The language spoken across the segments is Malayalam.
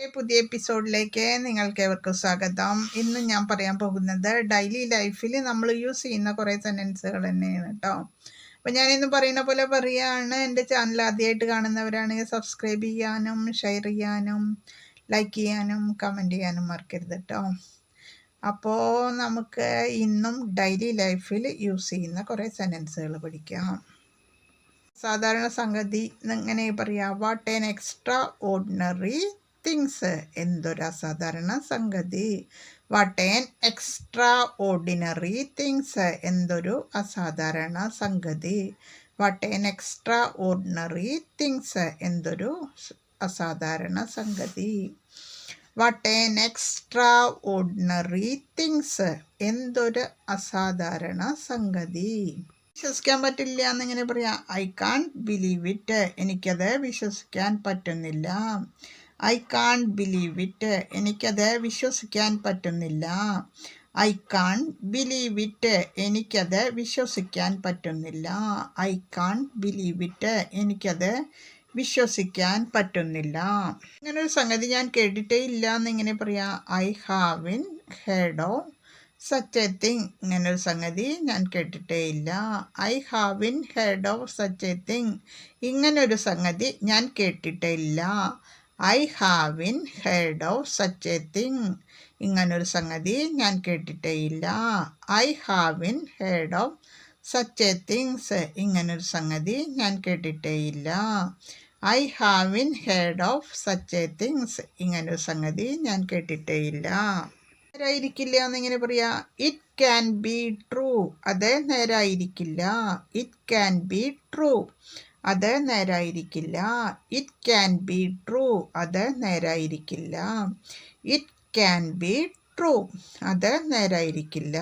പുതിയ എപ്പിസോഡിലേക്ക് നിങ്ങൾക്ക് ഏവർക്കും സ്വാഗതം. ഇന്ന് ഞാൻ പറയാൻ പോകുന്നത് ഡെയിലി ലൈഫിൽ നമ്മൾ യൂസ് ചെയ്യുന്ന കുറേ സെന്റൻസുകൾ തന്നെയാണ് കേട്ടോ. അപ്പോൾ ഞാനിന്ന് പറയുന്ന പോലെ പറയുകയാണ് എന്റെ ചാനൽ ആദ്യമായിട്ട് കാണുന്നവരാണെങ്കിൽ സബ്സ്ക്രൈബ് ചെയ്യാനും ഷെയർ ചെയ്യാനും ലൈക്ക് ചെയ്യാനും കമന്റ് ചെയ്യാനും മറക്കരുത് കേട്ടോ. അപ്പോൾ നമുക്ക് ഇന്നും ഡെയിലി ലൈഫിൽ യൂസ് ചെയ്യുന്ന കുറേ സെന്റൻസുകൾ പഠിക്കാം. സാധാരണ സംഗതി എങ്ങനെ പറയാം. What an extraordinary things എന്തൊരു അസാധാരണ സംഗതി? What an extraordinary things എന്തൊരു അസാധാരണ സംഗതി? What an extraordinary things എന്തൊരു അസാധാരണ സംഗതി? What an extraordinary things എന്തൊരു അസാധാരണ സംഗതി? വിശ്വസിക്കാൻ പറ്റില്ല എന്നിങ്ങനെ പറയാം. I can't believe it. എനിക്കത് വിശ്വസിക്കാൻ പറ്റുന്നില്ല. ഐ കാൺ ബിലീവ് ഇറ്റ് എനിക്കത് വിശ്വസിക്കാൻ പറ്റുന്നില്ല. ഐ കാൺ ബിലീവ് ഇറ്റ് എനിക്കത് വിശ്വസിക്കാൻ പറ്റുന്നില്ല. ഐ കാൺ ബിലീവ് ഇറ്റ് എനിക്കത് വിശ്വസിക്കാൻ പറ്റുന്നില്ല. ഇങ്ങനൊരു സംഗതി ഞാൻ കേട്ടിട്ടേ ഇല്ല എന്നിങ്ങനെ പറയാം I haven't heard of such a thing ഇങ്ങനൊരു സംഗതി ഞാൻ കേട്ടിട്ടേ ഇല്ല. I haven't heard of such a thing ഇങ്ങനൊരു സംഗതി ഞാൻ കേട്ടിട്ടേ ഇല്ല. I haven't heard of such a thing ഇങ്ങനൊരു സംഗതി ഞാൻ കേട്ടിട്ടേയില്ല. I haven't heard of such a things ഇങ്ങനൊരു സംഗതി ഞാൻ കേട്ടിട്ടേയില്ല. I haven't heard of such a things ഇങ്ങനൊരു സംഗതി ഞാൻ കേട്ടിട്ടേയില്ല. നേരായിരിക്കില്ല എന്നിങ്ങനെ പറയാ. ഇറ്റ് ക്യാൻ ബി ട്രൂ അത് നേരായിരിക്കില്ല. ഇറ്റ് ക്യാൻ ബി ട്രൂ അത് നേരായിരിക്കില്ല. ഇറ്റ് ക്യാൻ ബി ട്രൂ അത് നേരായിരിക്കില്ല. ഇറ്റ് ക്യാൻ ബി ട്രൂ അത് നേരായിരിക്കില്ല.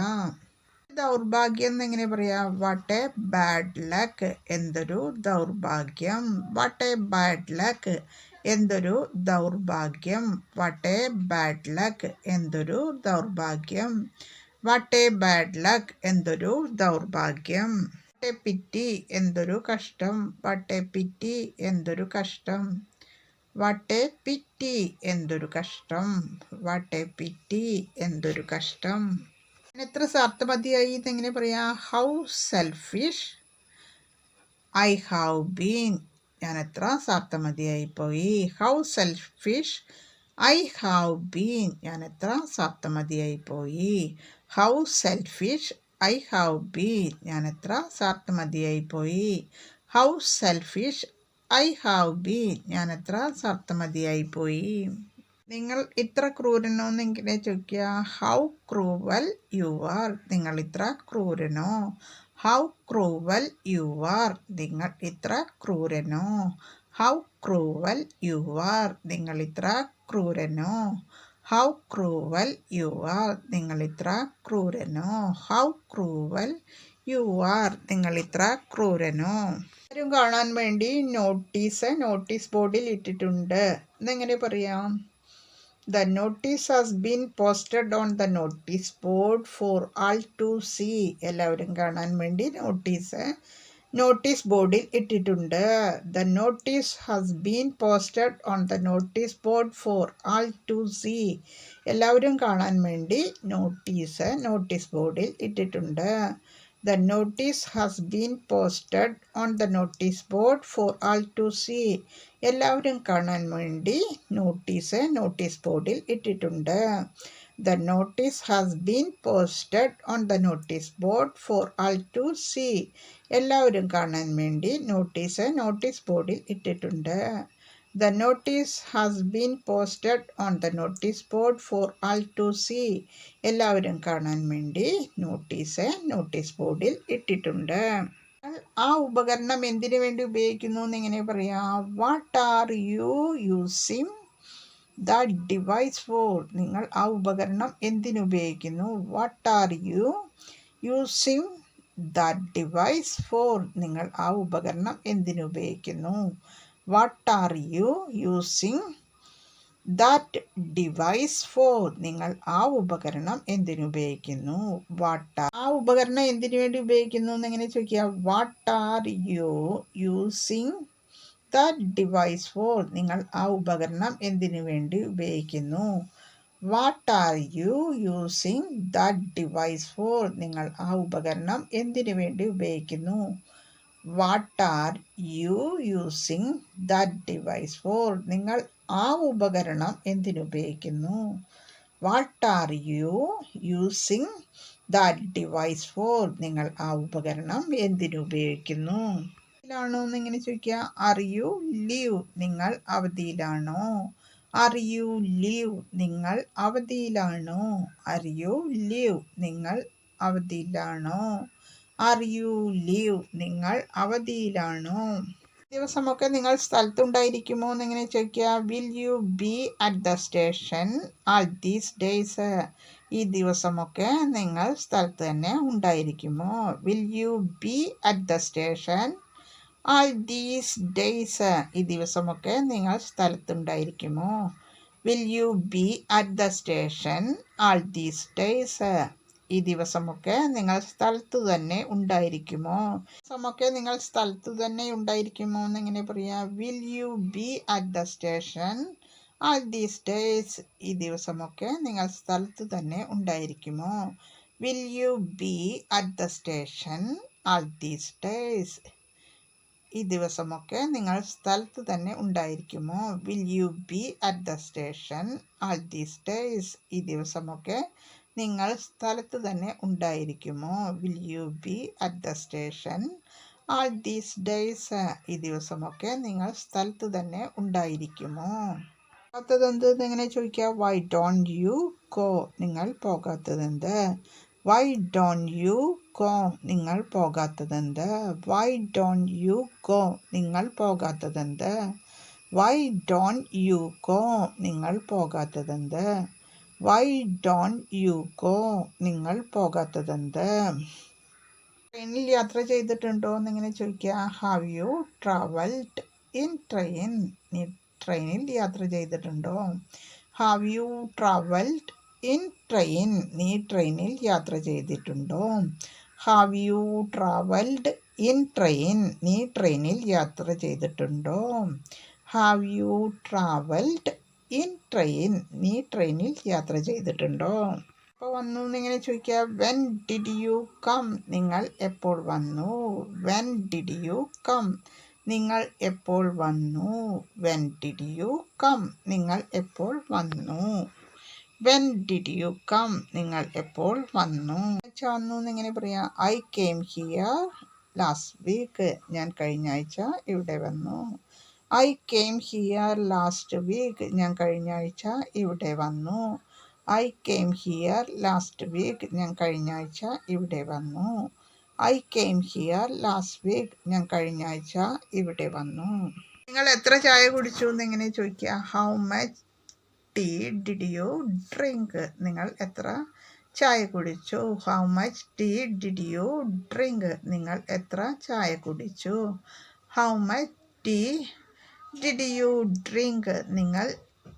ദൗർഭാഗ്യം എന്നെങ്ങനെ പറയാം? വാട്ട് എ ബാഡ് ലക്ക് എന്തൊരു ദൗർഭാഗ്യം. വാട്ട് എ ബാഡ് ലക്ക് എന്തൊരു ദൗർഭാഗ്യം. വാട്ട് എ ബാഡ് ലക്ക് എന്തൊരു ദൗർഭാഗ്യം. വാട്ട് എ ബാഡ് ലക്ക് എന്തൊരു ദൗർഭാഗ്യം. വട്ടേപ്പിറ്റി എന്തൊരു കഷ്ടം വട്ടേപ്പിറ്റി എന്തൊരു കഷ്ടം. വട്ടേപ്പിറ്റി എന്തൊരു കഷ്ടം വട്ടേപ്പിറ്റി എന്തൊരു കഷ്ടം. എത്ര സാർത്ഥപതിയായി എന്നെങ്ങനെ പറയാ? How selfish I have been ഞാൻ എത്ര സാർത്ഥമതിയായി പോയി? How selfish I have been ഞാൻ എത്ര സാർത്ഥമതിയായി പോയി? How selfish I have been ഞാൻ എത്ര സ്വാർത്ഥമതിയായി പോയി how selfish I have been ഞാൻ എത്ര സ്വാർത്ഥമതിയായി പോയി നിങ്ങൾ ഇത്ര ക്രൂരനോ എന്നിങ്ങനെ ചോദിക്കുക. How cruel you are. നിങ്ങൾ ഇത്ര ക്രൂരനോ. How cruel you are. നിങ്ങൾ ഇത്ര ക്രൂരനോ. How cruel you are. നിങ്ങൾ ഇത്ര ക്രൂരനോ. ഹൗ ക്രൂവൽ യു ആർ നിങ്ങൾ ഇത്ര ക്രൂരനോ? ഹൗ ക്രൂവൽ യു ആർ നിങ്ങൾ ഇത്ര ക്രൂരനോ? ആരും കാണാൻ വേണ്ടി നോട്ടീസ് നോട്ടീസ് ബോർഡിൽ ഇട്ടിട്ടുണ്ട്. ഇതെങ്ങനെ പറയാം? The notice has been posted on the notice board for all to see എല്ലാവരും കാണാൻ വേണ്ടി നോട്ടീസ് നോട്ടീസ് ബോർഡിൽ ഇട്ടിട്ടുണ്ട്. The notice has been posted on the notice board for all to see എല്ലാവരും കാണാൻ വേണ്ടി നോട്ടീസ് നോട്ടീസ് ബോർഡിൽ ഇട്ടിട്ടുണ്ട്. The notice has been posted on the notice board for all to see എല്ലാവരും കാണാൻ വേണ്ടി നോട്ടീസ് നോട്ടീസ് ബോർഡിൽ ഇട്ടിട്ടുണ്ട്. The notice has been posted on the notice board for all to see. എല്ലാവരും കാണാൻ വേണ്ടി നോട്ടീസ് നോട്ടീസ് ബോർഡിൽ ഇട്ടിട്ടുണ്ട്. The notice has been posted on the notice board for all to see എല്ലാവരും കാണാൻ വേണ്ടി നോട്ടീസ് നോട്ടീസ് ബോർഡിൽ ഇട്ടിട്ടുണ്ട്. ആ ഉപകരണം എന്തിനു വേണ്ടി ഉപയോഗിക്കുന്നു എന്നിങ്ങനെ പറയാം. What are you using the device for നിങ്ങൾ ആ ഉപകരണം എന്തിനുപയോഗിക്കുന്നു? What are you using the device for നിങ്ങൾ ആ ഉപകരണം എന്തിനുപയോഗിക്കുന്നു? What are you using that device for നിങ്ങൾ ആ ഉപകരണം എന്തിനുപയോഗിക്കുന്നു? വാട്ട് ആ ഉപകരണം എന്തിനു വേണ്ടി ഉപയോഗിക്കുന്നു എന്നെങ്ങനെ ചോദിക്കുക. What are you using that device for നിങ്ങൾ ആ ഉപകരണം എന്തിനു വേണ്ടി ഉപയോഗിക്കുന്നു? What are you using that device for നിങ്ങൾ ആ ഉപകരണം എന്തിനു വേണ്ടി ഉപയോഗിക്കുന്നു? What are you using that device for നിങ്ങൾ ആ ഉപകരണം എന്തിനുപയോഗിക്കുന്നു what are you using that device for നിങ്ങൾ ആ ഉപകരണം എന്തിനുപയോഗിക്കുന്നു ാണോ എന്നിങ്ങനെ ചോദിക്കുക. ആർ യു ലീവ് നിങ്ങൾ അവധിയിലാണോ? ആർ യു ലീവ് നിങ്ങൾ അവധിയിലാണോ? ആർ യു ലീവ് നിങ്ങൾ അവധിയിലാണോ? ആർ യു ലീവ് നിങ്ങൾ അവധിയിലാണോ? ദിവസമൊക്കെ നിങ്ങൾ സ്ഥലത്തുണ്ടായിരിക്കുമോ എന്നിങ്ങനെ ചോദിക്കുക. Will you be at the station all these days ഈ ദിവസമൊക്കെ നിങ്ങൾ സ്ഥലത്ത് തന്നെ ഉണ്ടായിരിക്കുമോ? Will you be at the station all these days ഈ ദിവസമൊക്കെ നിങ്ങൾ സ്ഥലത്തുണ്ടായിരിക്കുമോ? Will you be at the station all these days ഈ ദിവസമൊക്കെ നിങ്ങൾ സ്ഥലത്ത് തന്നെ ഉണ്ടായിരിക്കുമോ? ദിവസമൊക്കെ നിങ്ങൾ സ്ഥലത്ത് തന്നെ ഉണ്ടായിരിക്കുമോ എന്നിങ്ങനെ പറയാം will you be at the station all these days ഈ ദിവസമൊക്കെ നിങ്ങൾ സ്ഥലത്ത് തന്നെ ഉണ്ടായിരിക്കുമോ? Will you be at the station all these days ഈ ദിവസമൊക്കെ നിങ്ങൾ സ്ഥലത്ത് തന്നെ ഉണ്ടായിരിക്കുമോ? Will you be at the station all these days ഈ ദിവസമൊക്കെ നിങ്ങൾ സ്ഥലത്ത് തന്നെ ഉണ്ടായിരിക്കുമോ? Will you be at the station all these days ഈ ദിവസമൊക്കെ നിങ്ങൾ സ്ഥലത്ത് തന്നെ ഉണ്ടായിരിക്കുമോ? പോകാത്തതെന്ത്? എങ്ങനെ ചോദിക്കുക? വൈ ഡോണ്ട് യു ഗോ നിങ്ങൾ പോകാത്തതെന്ത്? വൈ ഡോൺ യു ഗോ നിങ്ങൾ പോകാത്തതെന്ത്? വൈ ഡോൺ യു ഗോ നിങ്ങൾ പോകാത്തതെന്ത്? വൈ ഡോൺ യു ഗോ നിങ്ങൾ പോകാത്തതെന്ത്? വൈ ഡോൺ യു ഗോ നിങ്ങൾ പോകാത്തതെന്ത്? ട്രെയിനിൽ യാത്ര ചെയ്തിട്ടുണ്ടോ എന്നിങ്ങനെ ചോദിക്കുക. Have you travelled in train നീ ട്രെയിനിൽ യാത്ര ചെയ്തിട്ടുണ്ടോ? Have you travelled in train നീ ട്രെയിനിൽ യാത്ര ചെയ്തിട്ടുണ്ടോ? Have you travelled in train നീ ട്രെയിനിൽ യാത്ര ചെയ്തിട്ടുണ്ടോ? Have you travelled in train നീ ട്രെയിനിൽ യാത്ര ചെയ്തിട്ടുണ്ടോ? അപ്പോൾ വന്നു എന്നിങ്ങനെ ചോദിക്കുക വെൻ ഡിഡ് യു കം നിങ്ങൾ എപ്പോൾ വന്നു? വെൻ ഡിഡ് യു കം നിങ്ങൾ എപ്പോൾ വന്നു? വെൻ ഡിഡ് യു കം നിങ്ങൾ എപ്പോൾ വന്നു? വെൻ ഡിഡ് യു കം നിങ്ങൾ എപ്പോൾ വന്നു? വന്നു എന്നിങ്ങനെ പറയാം I came here last week ഞാൻ കഴിഞ്ഞ ആഴ്ച ഇവിടെ വന്നു. I came here last week ഞാൻ കഴിഞ്ഞ ആഴ്ച ഇവിടെ വന്നു. I came here last week ഞാൻ കഴിഞ്ഞ ആഴ്ച ഇവിടെ വന്നു. I came here last week ഞാൻ കഴിഞ്ഞ ആഴ്ച ഇവിടെ വന്നു. നിങ്ങൾ എത്ര ചായ കുടിച്ചു? എന്നിങ്ങനെ ചോദിക്കുക. How much tea did you drink നിങ്ങൾ എത്ര ചായ കുടിച്ചു? How much tea did you drink നിങ്ങൾ എത്ര ചായ കുടിച്ചു? How much tea did you drink നിങ്ങൾ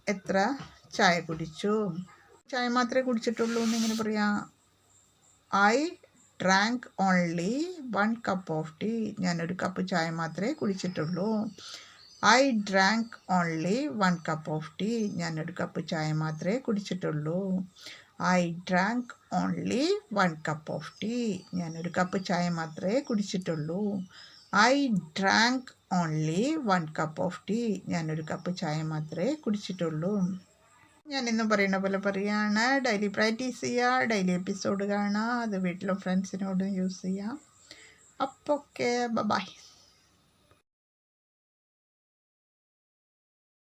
എത്ര ചായ കുടിച്ചു? ചായ മാത്രമേ കുടിച്ചിട്ടുള്ളൂ എന്നിങ്ങനെ പറയാം. I drank only one cup of tea ഞാനൊരു കപ്പ് ചായ മാത്രമേ കുടിച്ചിട്ടുള്ളൂ. I drank only one cup of tea ഒരു കപ്പ് ചായ മാത്രമേ കുടിച്ചിട്ടുള്ളൂ. I drank only one cup of tea ഞാനൊരു കപ്പ് ചായ മാത്രമേ കുടിച്ചിട്ടുള്ളൂ. I drank only one cup of tea ഞാനൊരു കപ്പ് ചായ മാത്രമേ കുടിച്ചിട്ടുള്ളൂ. ഞാൻ ഇന്ന് പറയുന്ന പോലെ പറയുകയാണ് ഡെയിലി പ്രാക്ടീസ് ചെയ്യുക ഡെയിലി എപ്പിസോഡ് കാണുക അത് വീട്ടിലും ഫ്രണ്ട്സിനോടും യൂസ് ചെയ്യാം. അപ്പോൾ ഓക്കെ ബൈ